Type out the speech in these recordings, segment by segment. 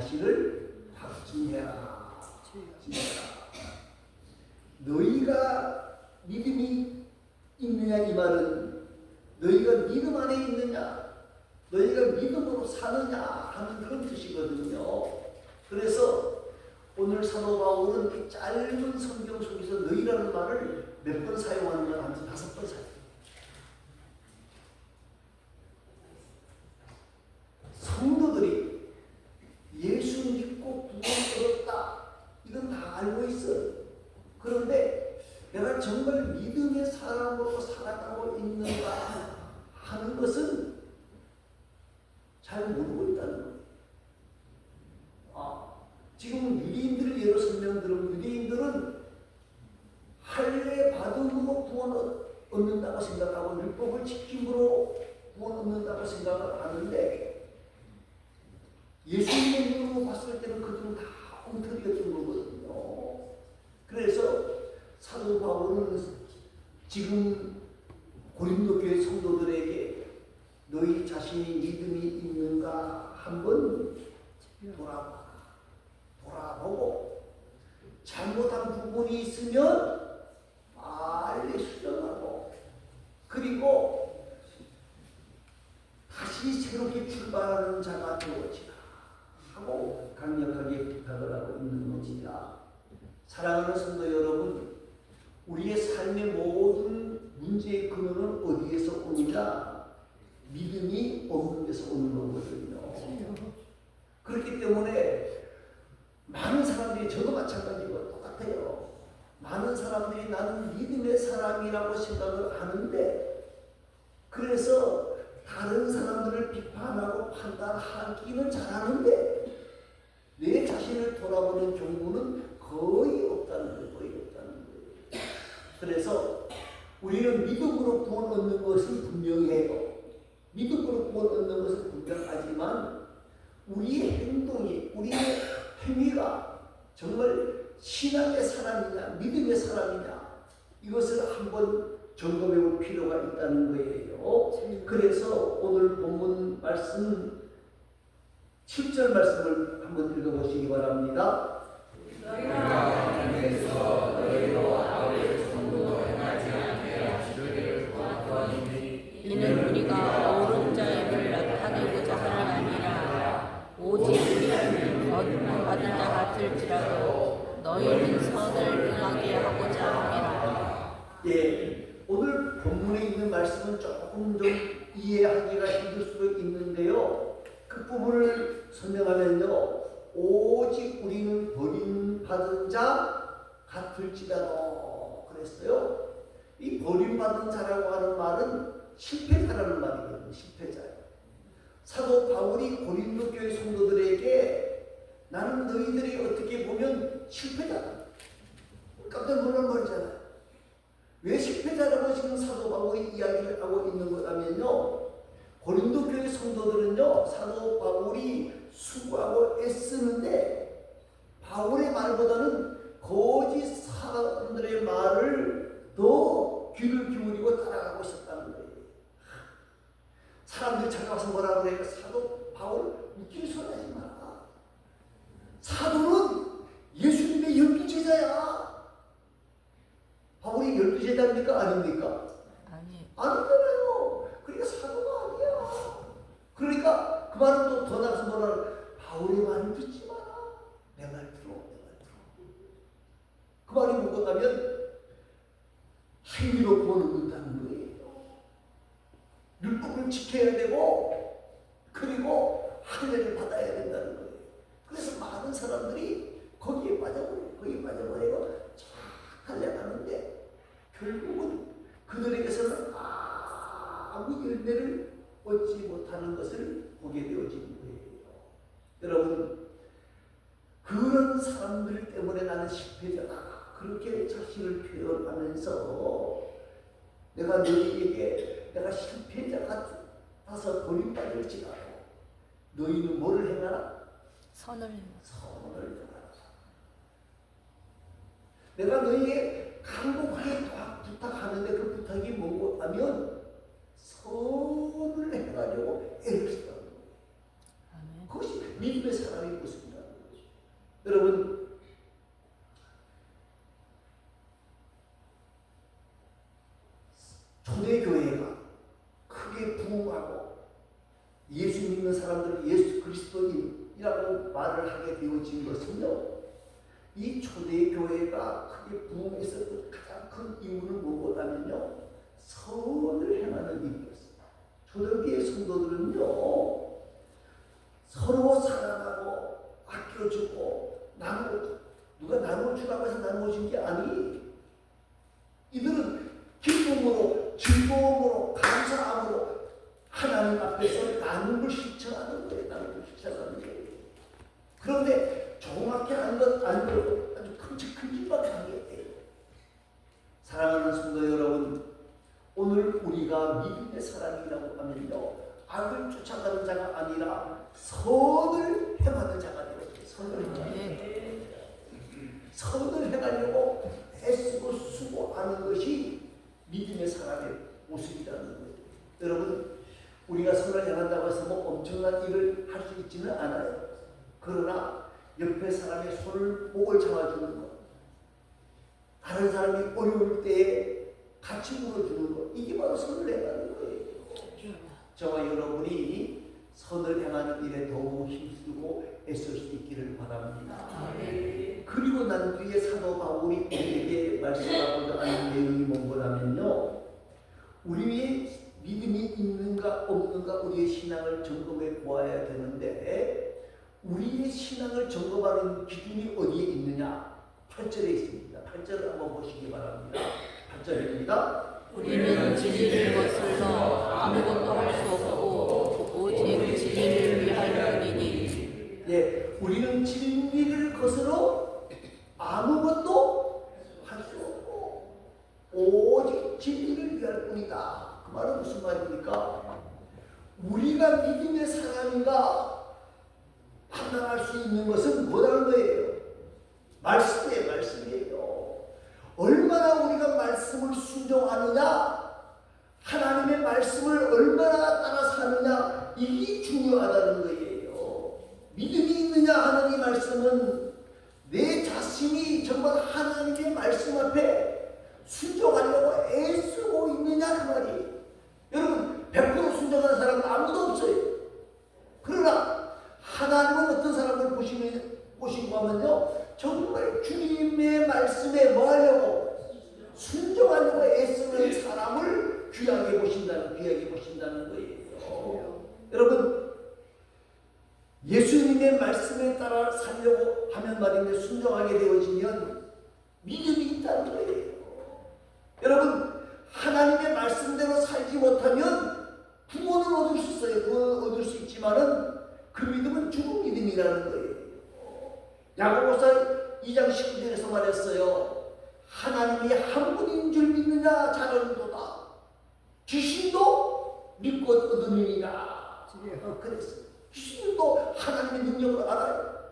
확진해라. 확진해라. 너희가 믿음이 있느냐 이 말은 너희가 믿음 안에 있느냐 너희가 믿음으로 사느냐 하는 그런 뜻이거든요. 그래서 오늘 사도 바울은 이 짧은 성경 속에서 너희라는 말을 몇 번 사용하는 건한 다섯 번 사용. 성도들이 예수 믿고 구원 얻었다. 이건 다 알고 있어. 그런데 내가 정말 믿음의 사람으로 살아가고 있는가 하는 것은 잘 모르고 있다는 거예요. 아, 지금 유대인들을 예로 설명드리면 유대인들은 할례 받음으로 구원 얻는다고 생각하고 율법을 지킴으로 구원 얻는다고 생각을 하는데 예수님의 눈으로 봤을 때는 그들은 다 엉터리였던 거거든요. 그래서 사도 바울은 지금 고린도 교회 성도들에게 너희 자신이 믿음이 있는가 한번 돌아봐. 돌아보고 잘못한 부분이 있으면 빨리 수정하고 그리고 다시 새롭게 출발하는 자가 되어지라 하고 강력하게 부탁을 하고 있는 것이다. 사랑하는 성도 여러분, 우리의 삶의 모든 문제의 근원은 어디에서 오느냐? 믿음이 없는 데서 오는 거거든요. 그렇기 때문에 많은 사람들이 저도 마찬가지고 똑같아요. 많은 사람들이 나는 믿음의 사람이라고 생각을 하는데 그래서 다른 사람들을 비판하고 판단하기는 잘하는데 내 자신을 돌아보는 경우는 거의 없다는 거예요. 거의 없다는 거예요. 그래서 우리는 믿음으로 구원 얻는 것은 분명해요. 믿음으로 구원 얻는 것은 분명하지만 우리의 행동이 우리의 행위가 정말 신앙의 사람이냐 믿음의 사람이냐 이것을 한번 점검해 볼 필요가 있다는 거예요. 그래서 오늘 본문 말씀 7절 말씀을 한번 읽어보시기 바랍니다. 이는 우리가 옳은 자임을 나타내고자 하는 아니라 오직 우리는 거듭 받은 자 같을지라도 너희는 선을 행하게 하고자 함이라 예, 오늘 본문에 있는 말씀은 조금 좀 이해하기가 힘들 수도 있는데요. 그 부분을 설명하면요. 오직 우리는 버림받은 자 같을지라도 그랬어요. 이 버림받은 자라고 하는 말은 실패자라는 말이거든요. 실패자요. 사도 바울이 고린도 교회 성도들에게 나는 너희들이 어떻게 보면 실패자다. 깜짝 놀란 말이잖아요. 왜 실패자라고 지금 사도 바울이 이야기를 하고 있는 거냐면요. 고린도 교회 성도들은요. 사도 바울이 수고하고 애쓰는데 바울의 말보다는 거짓 사람들의 말을 더 귀를 기울이고 따라가고 있었다는 거예요. 사람들이 찾아와서 뭐라 그래요? 사도 바울 웃길 소리 하지 마라. 사도는 예수님의 열두 제자야. 바울이 열두 제자입니까? 아닙니까? 아니 아니잖아요. 그러니까 사도가 아니야. 그러니까 그 말은 또 더 나서 뭐라 바울의 말을 듣지 마라. 내 말 들어, 내 말 들어. 그 말이 뭔가 하면 행위로 구원 얻는다는 거예요. 율법을 지켜야 되고 그리고 할례를 받아야 된다는 거예요. 그래서 많은 사람들이 거기에 빠져버려요. 거기에 빠져버리고 쫙 달려가는데 결국은 그들에게서는 아무 열매를 얻지 못하는 것을 보게 되어지는 거예요. 여러분, 그런 사람들 때문에 나는 실패자다. 그렇게 자신을 표현하면서 내가 너희에게 내가 실패자 같아서 버림받을지라도 너희는 뭐를 행하라? 선을 선을 행하라. 내가 너희에게 간곡하게 부탁하는데 그 부탁이 뭔가 하면 선을 행하려고 애를 쓰는 거예요. 아멘. 그것이 믿음의 사람의 모습이라는 거죠. 여러분 초대교회가 크게 부흥하고 예수 믿는 사람들은 예수 그리스도인이라고 말을 하게 되어진 것은요. 이 초대교회가 크게 부흥했었던 가장 큰 이유는 무엇하면요. 선을 행하는 일이었습니다. 초대교회 성도들은요. 서로 사랑하고 아껴주고 나누고 누가 나눠주라고 해서 나눠준 게 아니 이들은 기쁨으로 즐거움으로 감사함으로 하나님 앞에서 나눔을 실천하는 거예요 나눔을 실천하는 거예요 그런데 조그맣게 한것 아니고 아주 큼직큼직하게 하게 돼요 사랑하는 성도 여러분 오늘 우리가 믿음의 사람이라고 하면요 악을 쫓아가는 자가 아니라 선을 행하는 자가 돼요 선을 행하는 아멘. 선을 행하려고 애쓰고 수고하는 것이 믿음의 사람의 모습이라는 거예요. 여러분, 우리가 선을 행한다고 해서 뭐 엄청난 일을 할 수 있지는 않아요. 그러나 옆에 사람의 손을 목을 잡아주는 것, 다른 사람이 어려울 때에 같이 물어주는 것, 이게 바로 선을 행하는 거예요. 저와 여러분이 선을 행하는 일에 더욱 힘쓰고 애쓸 수 있기를 바랍니다. 그리고 난 뒤에 사도 바울이 우리에게 말씀하고자 하는 내용이 뭔가라면요. 우리의 믿음이 있는가 없는가 우리의 신앙을 점검해 보아야 되는데 우리의 신앙을 점검하는 기준이 어디에 있느냐? 8절에 있습니다. 8절을 한번 보시기 바랍니다. 8절입니다. 우리는 진리를 거슬러 아무것도 할 수 없고 오직 진리를 위할 뿐이니 예, 우리는 진리를 거스러 아무것도 할 수 없고 오직 진리를 위할 뿐이다. 그 말은 무슨 말입니까? 우리가 믿음의 사람인가 판단할 수 있는 것은 뭐라는 거예요? 말씀이에요, 말씀이에요. 얼마나 우리가 말씀을 순종하느냐, 하나님의 말씀을 얼마나 따라 사느냐, 이게 중요하다는 거예요. 믿음이 있느냐 하는 이 말씀은 내 자신이 정말 하나님의 말씀 앞에 순종하려고 애쓰고 있느냐 그 말이에요. 여러분 100% 순종하는 사람은 아무도 없어요. 그러나 하나님은 어떤 사람을 보시면 보시고 하면요 정말 주님의 말씀에 뭐 하려고 순종하려고 애쓰는 사람을 귀하게 보신다는 귀하게 보신다는 거예요. 여러분 예수님의 말씀에 따라 살려고 하면 말인데 순종하게 되어지면 믿음이 있다는 거예요. 여러분 하나님의 말씀대로 살지 못하면 구원을 얻을 수 있어요. 구원을 얻을 수 있지만은 그 믿음은 죽은 믿음이라는 거예요. 야고보서 2장 19절에서 말했어요. 하나님이 한 분인 줄 믿느냐 자는도다. 귀신도 믿고 얻으리라. 어, 그랬어요. 귀신도 하나님의 능력을 알아요.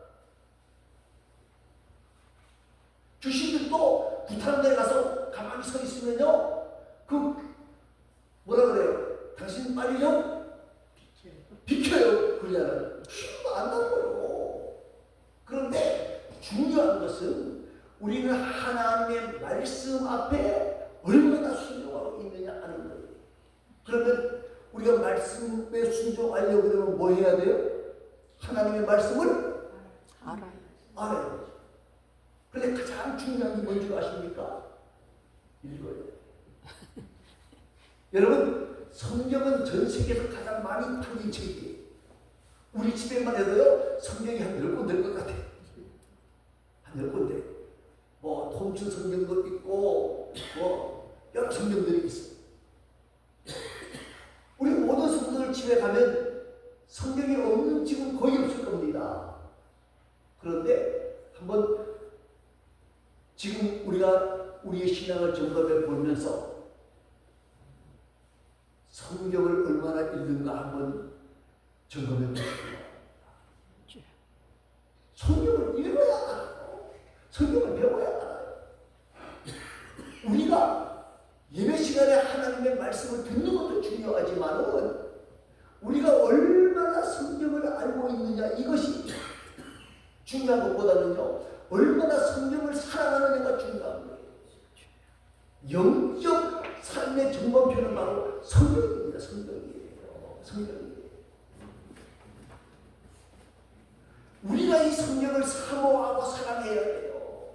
귀신들도 구타는데 가서 가만히 서 있으면요, 그 뭐라 그래요? 당신 빨리 좀 비켜요. 그러잖아요. 귀신도 안다고요. 그런데 중요한 것은 우리는 하나님의 말씀 앞에 얼마나 순종하고 있느냐 하는 거예요. 그러면 우리가 말씀에 순종하려고 그러면 뭐 해야 돼요? 하나님의 말씀을 알아요. 되죠. 그런데 가장 중요한 게 뭔지 아십니까? 읽어야 돼요. 여러분, 성경은 전 세계에서 가장 많이 팔린 책이에요. 우리 집에만 해도요, 성경이 한 열 권 될 것 같아요. 한열 권 돼. 뭐, 톰슨 성경도 있고, 뭐, 여러 성경들이 있어요. 우리 모든 성도들 집에 가면 성경이 없는 집은 거의 없을 겁니다. 그런데 한번 지금 우리가 우리의 신앙을 점검해 보면서 성경을 얼마나 읽는가 한번 점검해 보십시오. 성경을 읽어야 알아요. 성경을 배워야 알아요. 우리가 예배 시간에 하나님의 말씀을 듣는 것도 중요하지만은 우리가 얼마나 성경을 알고 있느냐 이것이 중요한 것보다는요 얼마나 성경을 사랑하느냐가 중요한 거예요. 영적 삶의 전범표는 바로 성경입니다. 성경이에요. 성경이에요. 우리가 이 성경을 사모하고 사랑해야 돼요.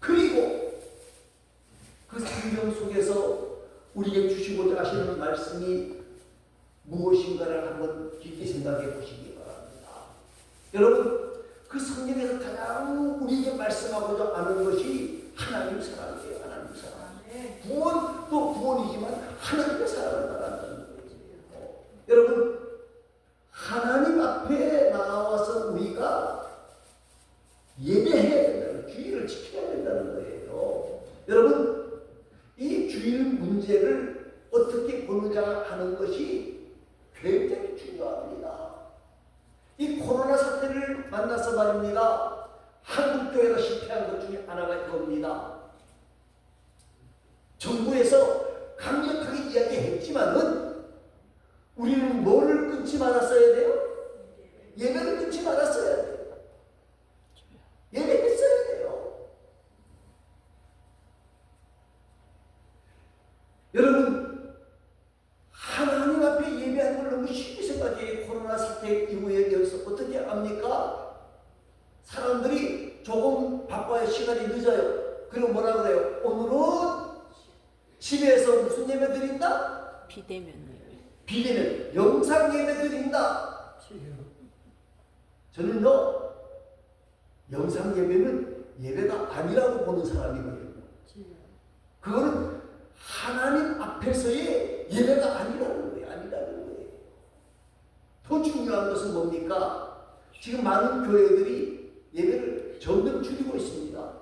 그리고 그 성경 속에서 우리에게 주시고자 하시는 말씀이 무엇인가를 한번 깊이 생각해 보시기 바랍니다. 여러분, 그 성경에서 가장 우리에게 말씀하고자 하는 것이 하나님 사랑이에요. 하나님 사랑. 구원도 구원이지만 하나님의 사랑을 말한다는 거예요. 여러분, 하나님 앞에 나와서 우리가 예배해야 된다는 주의를 지켜야 된다는 거예요. 여러분, 이 주일 문제를 어떻게 보느냐 하는 것이 굉장히 중요합니다. 이 코로나 사태를 만나서 말입니다. 한국 교회가 실패한 것 중에 하나가 이겁니다. 정부에서 강력하게 이야기했지만은 우리는 뭐를 끊지 말았어야 돼요? 예배를 끊지 말았어야 돼요. 예배했어야 돼요. 여러분, 하나님 앞에 예배하는 걸 너무 쉽게 생각해. 코로나 사태 이후에 여기서 어떻게 합니까? 사람들이 조금 바빠요. 시간이 늦어요. 그리고 뭐라 그래요? 오늘은 집에서 무슨 예배 드린다? 비대면 예배. 비대면 영상 예배 드린다. 저는요 영상 예배는 예배가 아니라고 보는 사람이거든요. 그거는 하나님 앞에서의 예배가 아니라는 거예요. 아니라는 거예요. 더 중요한 것은 뭡니까? 지금 많은 교회들이 예배를 점점 줄이고 있습니다.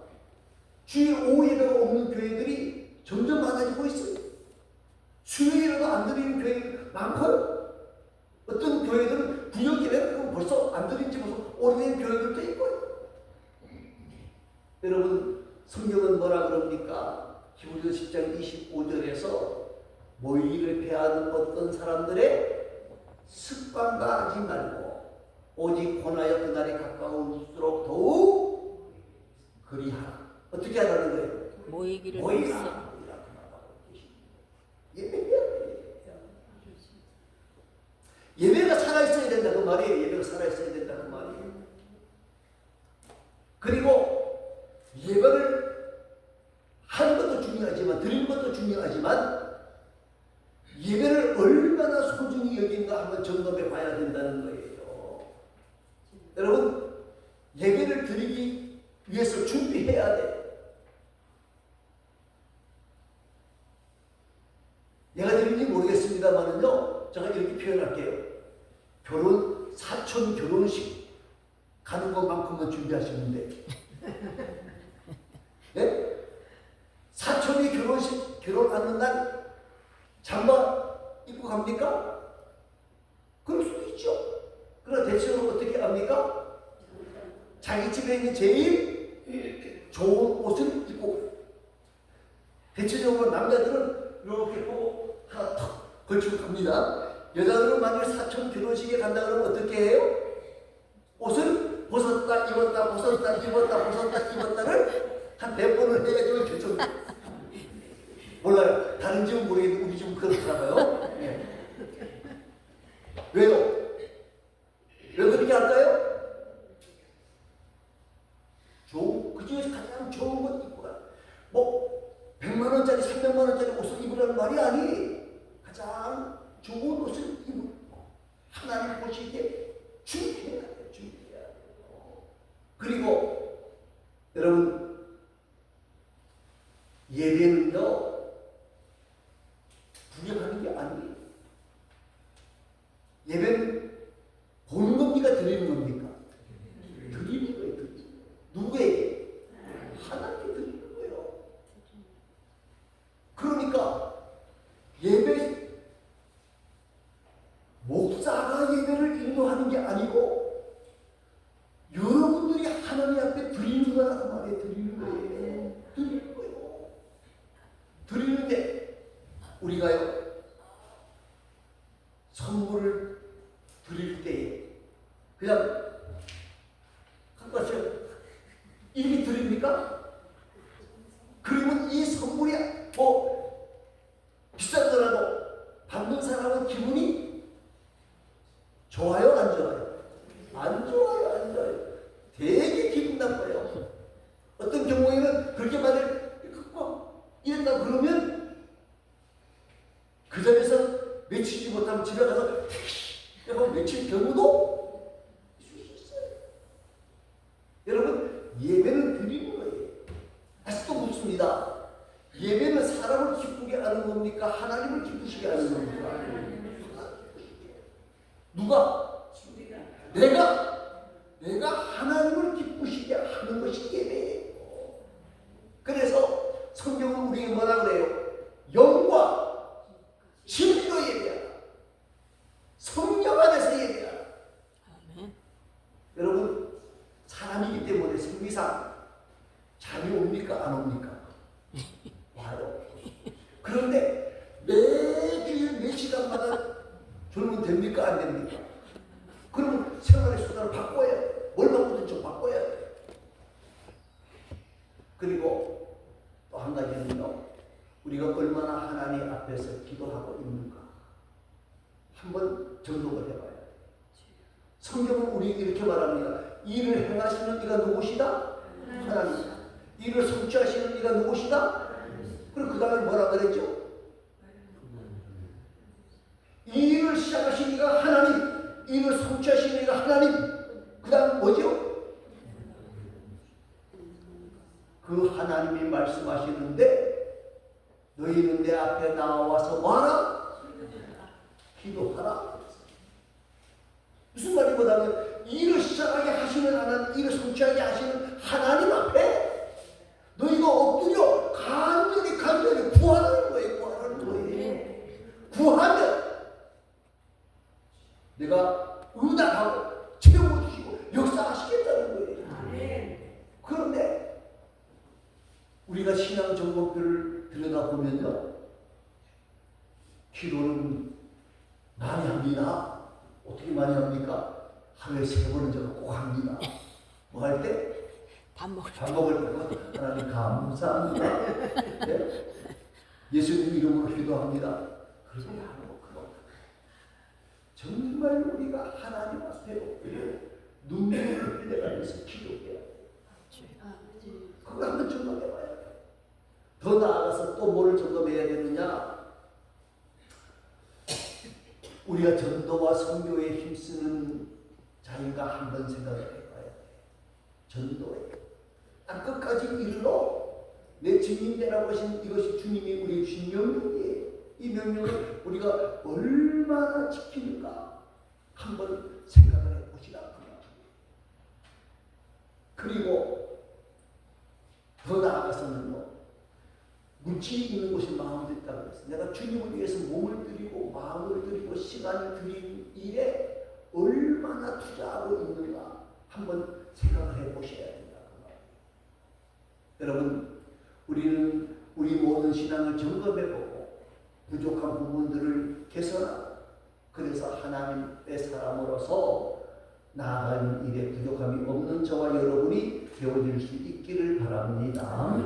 주일 오후 예배가 없는 교회들이 점점 많아지고 있어요. 수요일에도 안 드리는 교회 많고요. 어떤 교회들은 구역 예배를 벌써 안 드린 지 벌써 오래된 교회들도 있고요. 여러분 성경은 뭐라 그럽니까? 히브리서 10장 25절에서 모이기를 패하는 어떤 사람들의 습관과 하지 말고 오직 권하여 그날이 가까울수록 더욱 그리하라. 어떻게 하라는 거예요? 모이기를 모이라. 예배가 살아있어야 된다 그 말이에요. 예배가 살아있어야 된다 그 말이에요. 그리고 예배를 하는 것도 중요하지만 드리는 것도 중요하지만 예배를 얼마나 소중히 여긴가 한번 점검해 봐야 된다는 거예요. 여러분 예배를 드리기 위해서 준비해야 돼. 내가 드린지 모르겠습니다만은요, 제가 이렇게 표현할게요. 결혼, 사촌 결혼식 가는 돼. 네? 사촌이 결혼식, 결혼하는 날 잠바 입고 갑니까? 그럴 수도 있죠. 그러나 대체로 어떻게 합니까? 자기 집에 있는 제일 좋은 옷을 입고 대체적으로 남자들은 이렇게 보고 하나 턱 걸치고 갑니다. 여자들은 만약 사촌 결혼식에 간다 그러면 어떻게 해요? 벗었다 입었다 벗었다 입었다 벗었다 입었다를 한몇 번을 해가지고 결정. 몰라요. 다른 집은 모르겠는데 우리 집은 그렇더라고요. 예. 왜요? 왜 그렇게 할까요? 좋은 그 중에서 가장 좋은 것 입고 가. 뭐 100만 원짜리, 300만 원짜리 옷을 입으라는 말이 아니. 가장 좋은 옷을 입고 하나님 보실 때준비해야 돼요. 준비해야 돼요. 그리고 여러분 예배는요 구경하는 게 아니에요. 예배는 보는 겁니까? 드리는 겁니까? 드리는 거예요. 드리는 거예요. 누구에게? 하나님께 드리는 거예요. 그러니까 예배 목사가 예배를 인도하는 게 아니고 여러분들이 하나님 앞에 드리는 거라고 말해 드리는 거예요. 드리는 거예요. 우리가요 선물을 드릴 때에 그냥 갖고 왔어요. 이렇게 드립니까? 그러면 이 선물이 뭐 비싼 거라도 받는 사람은 기분이 좋아요, 안 좋아요? 안 좋아요, 안 좋아요. 되게 기분 나빠요. 어떤 경우에는 그렇게 말을 갖고 이랬다 그러면 그 자리에서 외치지 못하면 집에 가서 하고 외칠 경우도 있을 수 있어요. 여러분 예배는 드리는 거예요. 다시 또 묻습니다. 예배는 사람을 기쁘게 하는 겁니까? 하나님을 기쁘시게 하는 겁니까? 누가? 내가 내가 하나님을 기쁘시게 하는 것이 예배예요. 그래서 성경은 우리에게 뭐라 그래요? 영과 진리로 예배하라. 성령 안에서 예배하라. 아멘. 여러분 때문에 생리상 잠이 옵니까 안 옵니까? 와요. 그런데 매주일 몇 시간마다 졸면 됩니까 안 됩니까? 그러면 생활의 수단을 바꿔야 돼. 뭘 바꾸든 좀 바꿔야 돼. 그리고 또 한 가지는요. 우리가 얼마나 하나님 앞에서 기도하고 있는가 한번 점검을 해봐야 돼. 성경은 우리에게 이렇게 말합니다. 일을 행하시는 이가 누구시다? 하나님. 일을 성취하시는 이가 누구시다? 그리고 그 다음에 뭐라 그랬죠? 이 일을 시작하신 이가 하나님. 일을 성취하시는 이가 하나님. 그 다음 뭐죠? 그 하나님이 말씀하시는데 너희는 내 앞에 나와서 와라. 기도하라. 무슨 말이보다는 일을 시작하게 하시는 하나님, 일을 성취하게 하시는 하나님 앞에 너희가 엎드려 간절히 간절히 구하는 거예요. 구하는 거예요. 구하면 내가 응답하고 채워주시고 역사하시겠다는 거예요. 그런데 우리가 신앙 점검표를 들여다보면요. 기도는 많이 합니다. 어떻게 많이 합니까? 하루에 세 번은 제가 꼭 합니다. 뭐 할 때? 밥 먹을 밥 먹을 때 하나님 감사합니다. 네? 예수님 이름으로 기도합니다. 그러지 않고 그거 정말 우리가 하나님 앞에 엎드려 눈물을 흘려가면서 기도해야 돼. 그거 한번 점검해봐야 돼. 더 나아가서 또 뭐를 점검해야 되느냐? 우리가 전도와 선교에 힘쓰는 자인가 한번 생각을 해봐야 돼. 전도에. 땅 끝까지 이르러 내 증인 되라고 하신 이것이 주님이 우리 주신 명령이에요. 이 명령을 우리가 얼마나 지키는가 한번 생각을 해보시라. 그. 그리고 더 나아가서는요. 묻지 있는 곳이 마음이 있다고 그랬어요. 내가 주님을 위해서 몸을 드리고 마음을 드리고 시간을 드린 일에 얼마나 투자하고 있는가 한번 생각을 해보셔야 말이에요. 여러분, 우리는 우리 모든 신앙을 점검해보고 부족한 부분들을 개선하고 그래서 하나님의 사람으로서 나아가는 일에 부족함이 없는 저와 여러분이 되어질 수 있기를 바랍니다.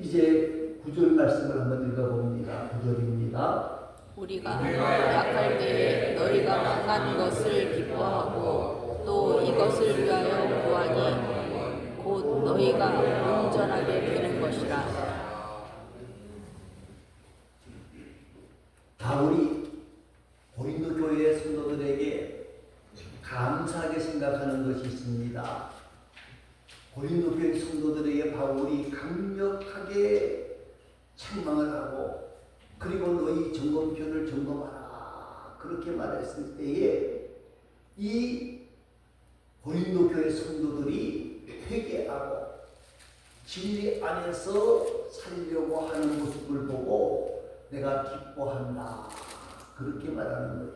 이제 구절 말씀을 한번 읽어봅니다. 구절입니다. 우리가 약할 때에 너희가 강한 것을 기뻐하고 또 이것을 위하여 구하니 곧 너희가 온전하게 되는 것이라. 바울이 고린도 교회의 성도들에게 감사하게 생각하는 것이 있습니다. 고린도 교회 성도들에게 바울이 강력하게 책망을 하고 그리고 너희 점검표를 점검하라 그렇게 말했을 때에 이 고린도 교회 성도들이 진리 안에서 살려고 하는 모습을 보고 내가 기뻐한다 그렇게 말하는 거예요.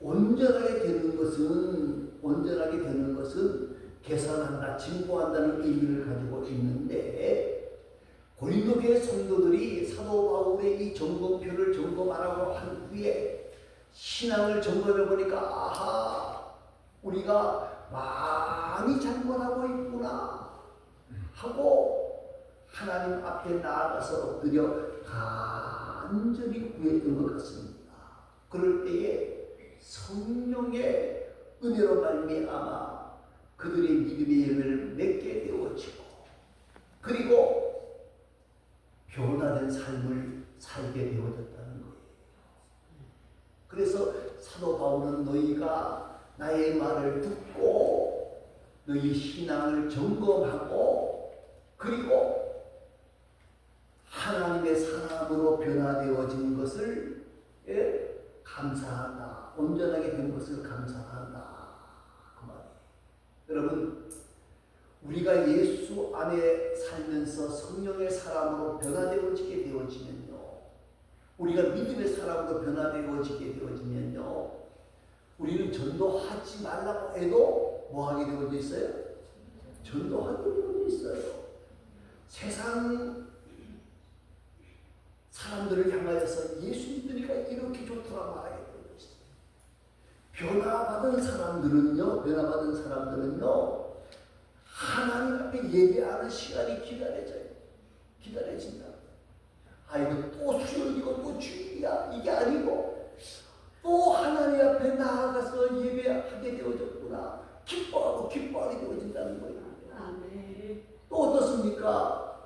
온전하게 되는 것은 온전하게 되는 것은 개선한다, 진보한다는 의미를 가지고 있는데 고린도 교회 성도들이 사도 바울의 이이 점검표를 점검하라고 한 후에 신앙을 점검해 보니까 아하 우리가 많이 잘못하고 있구나 하고 하나님 앞에 나아가서 엎드려 간절히 구했던 것 같습니다. 그럴 때에 성령의 은혜로 말미암아 그들의 믿음의 열매를 맺게 되어지고 그리고 변화된 삶을 살게 되어졌다는 거예요. 그래서 사도 바울은 너희가 나의 말을 듣고 너희 신앙을 점검하고 그리고 하나님의 사람으로 변화되어진 것을 예, 감사한다. 온전하게 된 것을 감사한다. 그 말이에요. 여러분, 우리가 예수 안에 살면서 성령의 사람으로 변화되어지게 되어지면요. 우리가 믿음의 사람으로 변화되어지게 되어지면요. 우리는 전도하지 말라고 해도 뭐 하게 되어져 있어요? 전도하게 되어져 있어요. 세상 사람들을 향하여서 예수 믿으니까 이렇게 좋더라 되어져 있어요. 변화받은 사람들은요, 변화받은 사람들은요, 하나님 앞에 예배하는 시간이 기다려져요. 기다려진다. 아, 이거 또 수요일이고 또 주일이야. 이게 아니고, 또 하나님 앞에 나아가서 예배하게 되어졌구나. 기뻐하고 기뻐하게 되어진다는 거예요. 아멘. 또 어떻습니까?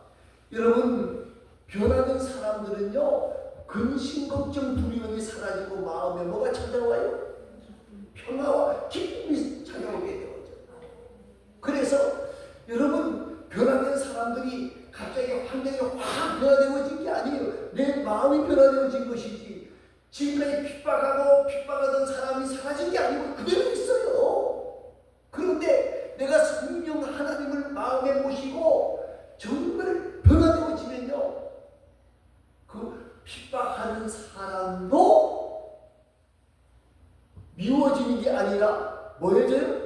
여러분, 변화된 사람들은요, 근심, 걱정, 두려움이 사라지고 마음에 뭐가 찾아와요? 평화와 기쁨이 찾아오게 되어져. 그래서 여러분, 변화된 사람들이 갑자기 환경이 확 변화되어진 게 아니에요. 내 마음이 변화되어진 것이지. 지금까지 핍박하고 핍박하던 사람이 사라진 게 아니고 그대로 있어요. 그런데 내가 성령 하나님을 마음에 모시고 정말 변화되어지면요. 그 핍박하는 사람도 미워지는 게 아니라 뭐해져요?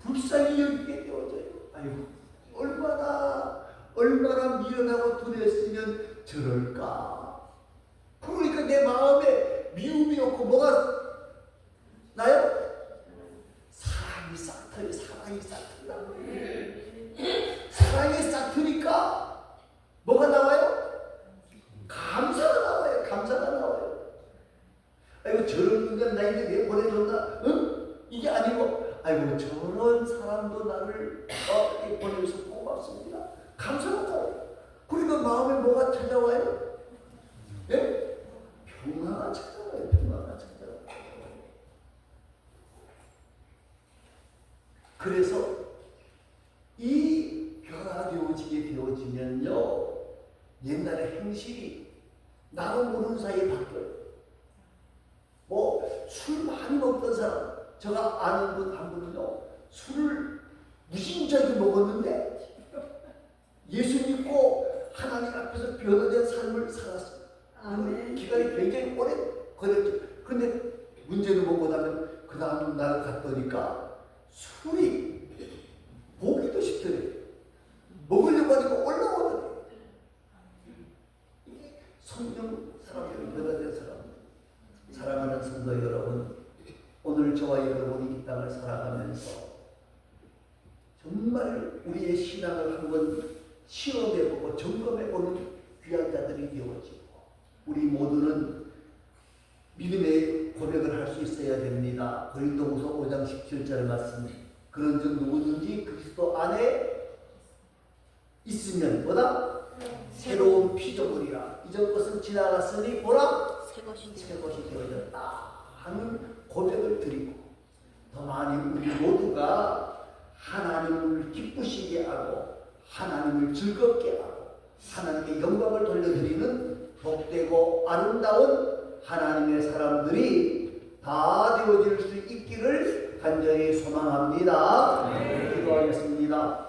불쌍히 여기게 되어져요. 아이고 얼마나 얼마나 미련하고 두려웠으면 저럴까. 그러니까 내 마음에 미움이 없고 뭐가 나요? 사랑이 싹트려 사랑이 싹트려 사랑이 싹트니까 뭐가 나와요? 감사가 나와요 감사가 나와요 아이고 저런 인간 나에게 왜 보내줬나 응? 이게 아니고 아이고 저런 사람도 나를 어, 보내줘서 고맙습니다 감사가 나와요 그러니까 마음에 뭐가 찾아와요? 예? 평화가 찾아와요 그래서 이 변화되어지게 되어지면요 옛날에 행실이 나도 모르는 사이에 바뀌어요. 뭐 술 많이 먹던 사람 제가 아는 분 한 분은요 술을 무진장에 먹었는데 예수 믿고 하나님 앞에서 변화된 삶을 살았어요. 아멘. 기간이 굉장히 오래 걸렸죠. 근데 문제는 뭐냐면 그 다음 날 갔더니까 술이 보기도 싫더래요. 먹으려고 하니까 올라오더래요. 이게 성령 사람들이 변화된 사람. 사랑하는 성도 여러분, 오늘 저와 여러분이 이 땅을 살아가면서 정말 우리의 신앙을 한번 시험해보고 점검해보는 귀한 자들이 되어지고 우리 모두는 믿음의 고백을 할 수 있어야 됩니다. 고린도후서 5장 17절 말씀. 그런즉 누구든지 그리스도 안에 있으면 뭐다? 새로운 피조물이라. 이전 것은 지나갔으니 보라 새 것이 되어졌다 하는 고백을 드리고 더 많이 우리 모두가 하나님을 기쁘시게 하고 하나님을 즐겁게 하고 하나님께 영광을 돌려드리는 복되고 아름다운 하나님의 사람들이 다 되어질 수 있기를 간절히 소망합니다. 기도하겠습니다.